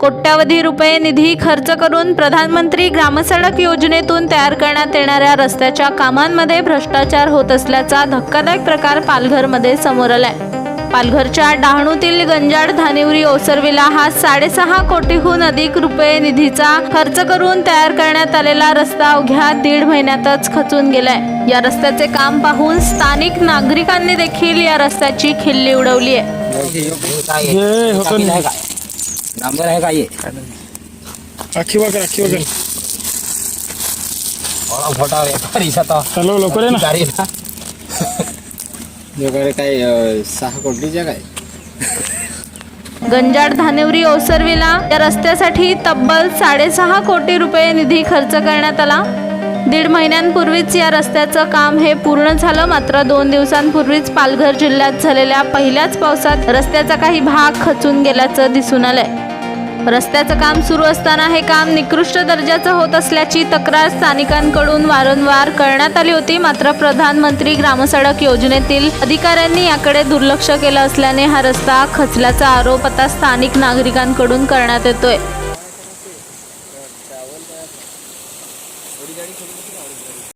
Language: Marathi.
कोट्यावधी रुपये निधी खर्च करून प्रधानमंत्री ग्रामसडक योजनेतून तयार करण्यात येणाऱ्या रस्त्याच्या कामांमध्ये भ्रष्टाचार होत असल्याचा धक्कादायक प्रकार पालघरमध्ये समोर आलाय. पालघरच्या डहाणूतील गंजाड धानिवरी ओसरविला हा साडेसहा कोटीहून अधिक रुपये निधीचा खर्च करून तयार करण्यात आलेला रस्ता अवघ्या दीड महिन्यातच खचून गेलाय. या रस्त्याचे काम पाहून स्थानिक नागरिकांनी देखील या रस्त्याची खिल्ली उडवली आहे हे. नंबर आहे का ये आखी वगैरे आखी वगैरे फोटा चालव लवकर आहे ना. गाडी ना. वगैरे काय अं, सहा कोटीच्या काय? गंजाड धानेवरी ओसरविला या रस्त्यासाठी तब्बल साडेसहा कोटी रुपये निधी खर्च करण्यात आला. दीड महिन्यांपूर्वीच या रस्त्याचं काम हे पूर्ण झालं. मात्र दोन दिवसांपूर्वीच पालघर जिल्ह्यात झालेल्या पहिल्याच पावसात रस्त्याचा काही भाग खचून गेल्याचं दिसून आलंय. रस्त्याचं काम सुरू असताना हे काम निकृष्ट दर्जाचं होत असल्याची तक्रार स्थानिकांकडून वारंवार करण्यात आली होती. मात्र प्रधानमंत्री ग्रामसडक योजनेतील अधिकाऱ्यांनी याकडे दुर्लक्ष केलं असल्याने हा रस्ता खचल्याचा आरोप आता स्थानिक नागरिकांकडून करण्यात येतोय.